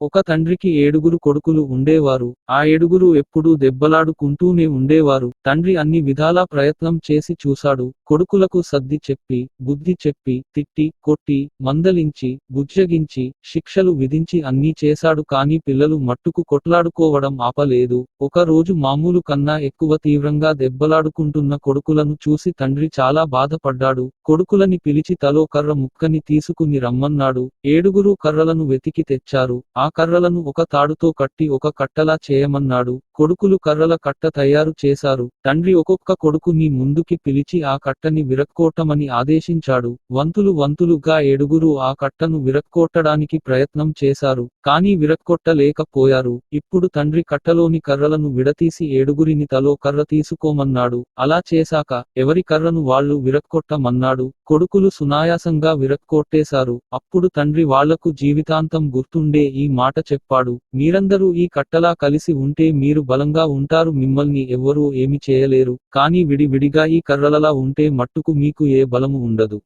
ఒక తండ్రికి ఏడుగురు కొడుకులు ఉండేవారు. ఆ ఏడుగురు ఎప్పుడూ దెబ్బలాడుకుంటూనే ఉండేవారు. తండ్రి అన్ని విధాలా ప్రయత్నం చేసి చూశాడు. కొడుకులకు సర్ది చెప్పి బుద్ధి చెప్పి తిట్టి కొట్టి మందలించి బుజ్జగించి శిక్షలు విధించి అన్నీ చేశాడు కానీ పిల్లలు మట్టుకు కొట్లాడుకోవడం ఆపలేదు. ఒక రోజు మామూలు కన్నా ఎక్కువ తీవ్రంగా దెబ్బలాడుకుంటున్న కొడుకులను చూసి తండ్రి చాలా బాధపడ్డాడు. కొడుకులని పిలిచి తలో కర్ర ముక్కని తీసుకుని రమ్మన్నాడు. ఏడుగురు కర్రలను వెతికి తెచ్చారు. ఆ కర్రలను ఒక తాడుతో కట్టి ఒక కట్టలా చేయమన్నాడు. కొడుకులు కర్రల కట్ట తయారు చేశారు. తండ్రి ఒక్కొక్క కొడుకుని ముందుకి పిలిచి ఆ కట్టని విరక్కోటమని ఆదేశించాడు. వంతులు వంతులుగా ఏడుగురు ఆ కట్టను విరక్కొట్టడానికి ప్రయత్నం చేశారు కానీ విరక్కొట్టలేకపోయారు. ఇప్పుడు తండ్రి కట్టలోని కర్రలను విడతీసి ఏడుగురిని తలో కర్ర తీసుకోమన్నాడు. అలా చేశాక ఎవరి కర్రను వాళ్ళు విరక్కొట్టమన్నాడు? కొడుకులు సునాయాసంగా విరక్కొట్టేశారు. అప్పుడు తండ్రి వాళ్ళకు జీవితాంతం గుర్తుండే ఈ మాట చెప్పాడు. మీరందరూ ఈ కట్టలా కలిసి ఉంటే మీరు బలంగా ఉంటారు మిమ్మల్ని ఎవ్వరూ ఏమి చేయలేరు కానీ విడివిడిగా ఈ కర్రలలా ఉంటే మట్టుకు మీకు ఏ బలము ఉండదు.